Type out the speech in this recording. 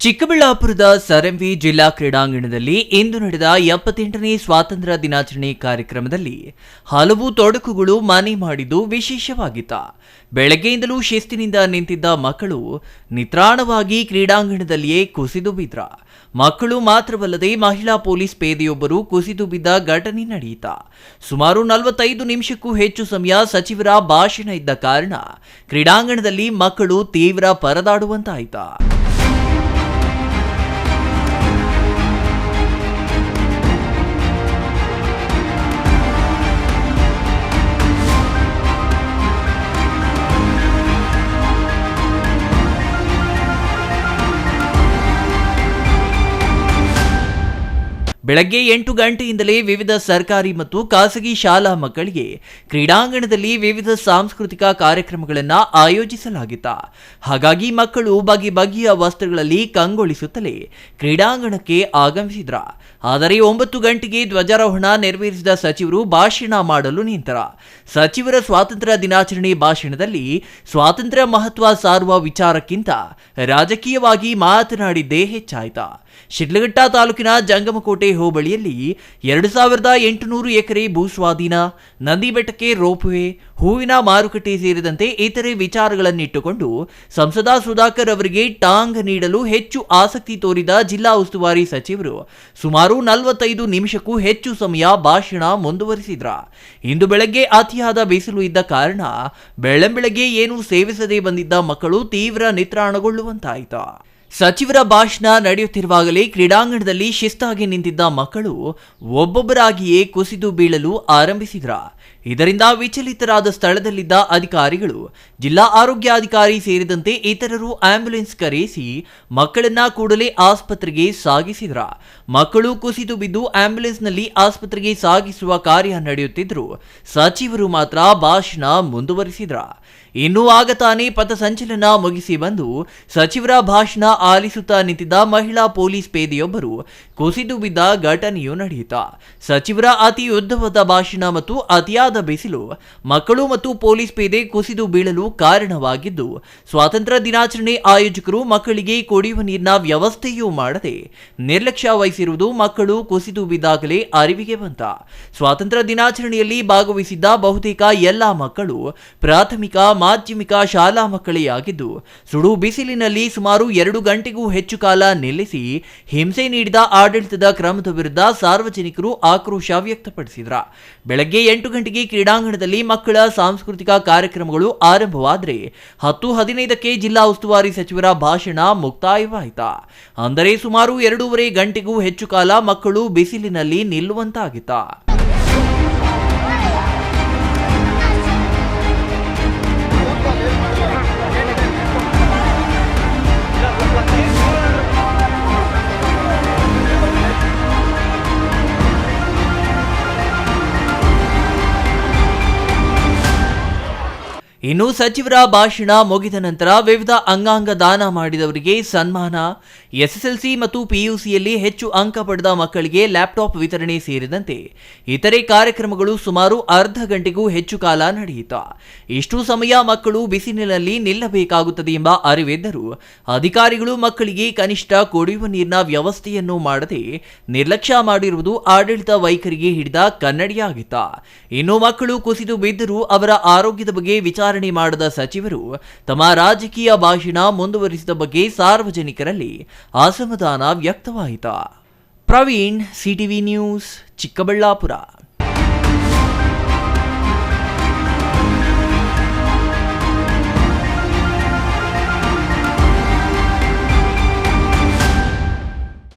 ಚಿಕ್ಕಬಳ್ಳಾಪುರದ ಸರಂವಿ ಜಿಲ್ಲಾ ಕ್ರೀಡಾಂಗಣದಲ್ಲಿ ಇಂದು ನಡೆದ ಎಪ್ಪತ್ತೆಂಟನೇ ಸ್ವಾತಂತ್ರ್ಯ ದಿನಾಚರಣೆ ಕಾರ್ಯಕ್ರಮದಲ್ಲಿ ಹಲವು ತೊಡಕುಗಳು ಮನೆ ಮಾಡಿದ್ದು ವಿಶೇಷವಾಗಿತ್ತ. ಬೆಳಗ್ಗೆಯಿಂದಲೂ ಶಿಸ್ತಿನಿಂದ ನಿಂತಿದ್ದ ಮಕ್ಕಳು ನಿತ್ರಾಣವಾಗಿ ಕ್ರೀಡಾಂಗಣದಲ್ಲಿಯೇ ಕುಸಿದು ಬಿದ್ರ. ಮಕ್ಕಳು ಮಾತ್ರವಲ್ಲದೆ ಮಹಿಳಾ ಪೊಲೀಸ್ ಪೇದೆಯೊಬ್ಬರು ಕುಸಿದು ಬಿದ್ದ ಘಟನೆ ನಡೆಯಿತ. ಸುಮಾರು ನಲವತ್ತೈದು ನಿಮಿಷಕ್ಕೂ ಹೆಚ್ಚು ಸಮಯ ಸಚಿವರ ಭಾಷಣ ಇದ್ದ ಕಾರಣ ಕ್ರೀಡಾಂಗಣದಲ್ಲಿ ಮಕ್ಕಳು ತೀವ್ರ ಪರದಾಡುವಂತಾಯಿತಾ. ಬೆಳಗ್ಗೆ ಎಂಟು ಗಂಟೆಯಿಂದಲೇ ವಿವಿಧ ಸರ್ಕಾರಿ ಮತ್ತು ಖಾಸಗಿ ಶಾಲಾ ಮಕ್ಕಳಿಗೆ ಕ್ರೀಡಾಂಗಣದಲ್ಲಿ ವಿವಿಧ ಸಾಂಸ್ಕೃತಿಕ ಕಾರ್ಯಕ್ರಮಗಳನ್ನು ಆಯೋಜಿಸಲಾಗಿತ್ತು. ಹಾಗಾಗಿ ಮಕ್ಕಳು ಬಗೆ ಬಗೆಯ ವಸ್ತ್ರಗಳಲ್ಲಿ ಕಂಗೊಳಿಸುತ್ತಲೇ ಕ್ರೀಡಾಂಗಣಕ್ಕೆ ಆಗಮಿಸಿದ್ರ. ಆದರೆ ಒಂಬತ್ತು ಗಂಟೆಗೆ ಧ್ವಜಾರೋಹಣ ನೆರವೇರಿಸಿದ ಸಚಿವರು ಭಾಷಣ ಮಾಡಲು ನಿಂತರ. ಸಚಿವರ ಸ್ವಾತಂತ್ರ್ಯ ದಿನಾಚರಣೆ ಭಾಷಣದಲ್ಲಿ ಸ್ವಾತಂತ್ರ್ಯ ಮಹತ್ವ ಸಾರುವ ವಿಚಾರಕ್ಕಿಂತ ರಾಜಕೀಯವಾಗಿ ಮಾತನಾಡಿದ್ದೇ ಹೆಚ್ಚಾಯ್ತ. ಶಿಡ್ಲಘಟ್ಟ ತಾಲೂಕಿನ ಜಂಗಮಕೋಟೆ ಹೋಬಳಿಯಲ್ಲಿ ಎರಡು ಸಾವಿರದ ಎಂಟುನೂರು ಎಕರೆ ಭೂಸ್ವಾಧೀನ ನಂದಿ ಬೆಟ್ಟಕ್ಕೆ ರೋಪ್ವೇ, ಹೂವಿನ ಮಾರುಕಟ್ಟೆ ಸೇರಿದಂತೆ ಇತರೆ ವಿಚಾರಗಳನ್ನಿಟ್ಟುಕೊಂಡು ಸಂಸದ ಸುಧಾಕರ್ ಅವರಿಗೆ ಟಾಂಗ್ ನೀಡಲು ಹೆಚ್ಚು ಆಸಕ್ತಿ ತೋರಿದ ಜಿಲ್ಲಾ ಉಸ್ತುವಾರಿ ಸಚಿವರು ಸುಮಾರು ನಲವತ್ತೈದು ನಿಮಿಷಕ್ಕೂ ಹೆಚ್ಚು ಸಮಯ ಭಾಷಣ ಮುಂದುವರಿಸಿದ್ರ. ಇಂದು ಬೆಳಗ್ಗೆ ಅತಿಯಾದ ಬಿಸಿಲು ಇದ್ದ ಕಾರಣ ಬೆಳ್ಳಂಬೆಳಗ್ಗೆ ಏನೂ ಸೇವಿಸದೆ ಬಂದಿದ್ದ ಮಕ್ಕಳು ತೀವ್ರ ನಿತ್ರಾಣಗೊಳ್ಳುವಂತಾಯಿತು ಸಚಿವರ ಭಾಷಣ ನಡೆಯುತ್ತಿರುವಾಗಲೇ ಕ್ರೀಡಾಂಗಣದಲ್ಲಿ ಶಿಸ್ತಾಗಿ ನಿಂತಿದ್ದ ಮಕ್ಕಳು ಒಬ್ಬೊಬ್ಬರಾಗಿಯೇ ಕುಸಿದು ಬೀಳಲು ಆರಂಭಿಸಿದ್ರ. ಇದರಿಂದ ವಿಚಲಿತರಾದ ಸ್ಥಳದಲ್ಲಿದ್ದ ಅಧಿಕಾರಿಗಳು, ಜಿಲ್ಲಾ ಆರೋಗ್ಯಾಧಿಕಾರಿ ಸೇರಿದಂತೆ ಇತರರು ಆಂಬ್ಯುಲೆನ್ಸ್ ಕರೆಯಿಸಿ ಮಕ್ಕಳನ್ನ ಕೂಡಲೇ ಆಸ್ಪತ್ರೆಗೆ ಸಾಗಿಸಿದ್ರ. ಮಕ್ಕಳು ಕುಸಿದು ಬಿದ್ದು ಆಂಬ್ಯುಲೆನ್ಸ್ನಲ್ಲಿ ಆಸ್ಪತ್ರೆಗೆ ಸಾಗಿಸುವ ಕಾರ್ಯ ನಡೆಯುತ್ತಿದ್ರು ಸಚಿವರು ಮಾತ್ರ ಭಾಷಣ ಮುಂದುವರಿಸಿದ್ರ. ಇನ್ನೂ ಆಗ ತಾನೇ ಪಥಸಂಚಲನ ಮುಗಿಸಿ ಬಂದು ಸಚಿವರ ಭಾಷಣ ಆಲಿಸುತ್ತಾ ನಿಂತಿದ್ದ ಮಹಿಳಾ ಪೊಲೀಸ್ ಪೇದೆಯೊಬ್ಬರು ಕುಸಿದು ಬಿದ್ದ ಘಟನೆಯು ನಡೆಯಿತ. ಸಚಿವರ ಅತಿ ಯುದ್ಧವಾದ ಭಾಷಣ ಮತ್ತು ಅತಿಯಾದ ಬಿಸಿಲು ಮಕ್ಕಳು ಮತ್ತು ಪೊಲೀಸ್ ಪೇದೆ ಕುಸಿದು ಬೀಳಲು ಕಾರಣವಾಗಿದ್ದು, ಸ್ವಾತಂತ್ರ್ಯ ದಿನಾಚರಣೆ ಆಯೋಜಕರು ಮಕ್ಕಳಿಗೆ ಕುಡಿಯುವ ನೀರಿನ ವ್ಯವಸ್ಥೆಯೂ ಮಾಡದೆ ನಿರ್ಲಕ್ಷ್ಯ ವಹಿಸಿರುವುದು ಮಕ್ಕಳು ಕುಸಿದು ಬಿದ್ದಾಗಲೇ ಅರಿವಿಗೆ ಬಂತ ಸ್ವಾತಂತ್ರ್ಯ ದಿನಾಚರಣೆಯಲ್ಲಿ ಭಾಗವಹಿಸಿದ್ದ ಬಹುತೇಕ ಎಲ್ಲ ಮಕ್ಕಳು ಪ್ರಾಥಮಿಕ, ಮಾಧ್ಯಮಿಕ ಶಾಲಾ ಮಕ್ಕಳೇ ಆಗಿದ್ದು ಸುಡು ಬಿಸಿಲಿನಲ್ಲಿ ಸುಮಾರು ಎರಡು ಗಂಟೆಗೂ ಹೆಚ್ಚು ಕಾಲ ನಿಲ್ಲಿಸಿ ಹಿಂಸೆ ನೀಡಿದ ಆಡಳಿತದ ಕ್ರಮದ ವಿರುದ್ಧ ಸಾರ್ವಜನಿಕರು ಆಕ್ರೋಶ ವ್ಯಕ್ತಪಡಿಸಿದ್ರ. ಬೆಳಗ್ಗೆ ಎಂಟು ಗಂಟೆಗೆ ಕ್ರೀಡಾಂಗಣದಲ್ಲಿ ಮಕ್ಕಳ ಸಾಂಸ್ಕೃತಿಕ ಕಾರ್ಯಕ್ರಮಗಳು ಆರಂಭವಾದರೆ ಹತ್ತು ಹದಿನೈದಕ್ಕೆ ಜಿಲ್ಲಾ ಉಸ್ತುವಾರಿ ಸಚಿವರ ಭಾಷಣ ಮುಕ್ತಾಯವಾಯಿತ. ಅಂದರೆ ಸುಮಾರು ಎರಡೂವರೆ ಗಂಟೆಗೂ ಹೆಚ್ಚು ಕಾಲ ಮಕ್ಕಳು ಬಿಸಿಲಿನಲ್ಲಿ ನಿಲ್ಲುವಂತಾಗಿತ್ತ. ಇನ್ನು ಸಚಿವರ ಭಾಷಣ ಮುಗಿದ ನಂತರ ವಿವಿಧ ಅಂಗಾಂಗ ದಾನ ಮಾಡಿದವರಿಗೆ ಸನ್ಮಾನ, ಎಸ್ಎಸ್ಎಲ್ಸಿ ಮತ್ತು ಪಿಯುಸಿಯಲ್ಲಿ ಹೆಚ್ಚು ಅಂಕ ಪಡೆದ ಮಕ್ಕಳಿಗೆ ಲ್ಯಾಪ್ಟಾಪ್ ವಿತರಣೆ ಸೇರಿದಂತೆ ಇತರೆ ಕಾರ್ಯಕ್ರಮಗಳು ಸುಮಾರು ಅರ್ಧ ಗಂಟೆಗೂ ಹೆಚ್ಚು ಕಾಲ ನಡೆಯಿತು. ಇಷ್ಟು ಸಮಯ ಮಕ್ಕಳು ಬಿಸಿಲಿನಲ್ಲಿ ನಿಲ್ಲಬೇಕಾಗುತ್ತದೆ ಎಂಬ ಅರಿವಿದ್ದರೂ ಅಧಿಕಾರಿಗಳು ಮಕ್ಕಳಿಗೆ ಕನಿಷ್ಠ ಕುಡಿಯುವ ನೀರಿನ ವ್ಯವಸ್ಥೆಯನ್ನು ಮಾಡದೆ ನಿರ್ಲಕ್ಷ್ಯ ಮಾಡಿರುವುದು ಆಡಳಿತ ವೈಖರಿಗೆ ಹಿಡಿದ ಕನ್ನಡಿಯಾಗಿತ್ತ. ಇನ್ನು ಮಕ್ಕಳು ಕುಸಿದು ಬಿದ್ದರೂ ಅವರ ಆರೋಗ್ಯದ ಬಗ್ಗೆ ವಿಚಾರಣೆ ಮಾಡದ ಸಚಿವರು ತಮ್ಮ ರಾಜಕೀಯ ಭಾಷಣ ಮುಂದುವರಿಸಿದ ಬಗ್ಗೆ ಸಾರ್ವಜನಿಕರಲ್ಲಿ ಅಸಮಾಧಾನ ವ್ಯಕ್ತವಾಯಿತು. Praveen, CTV news, Chikkaballapur.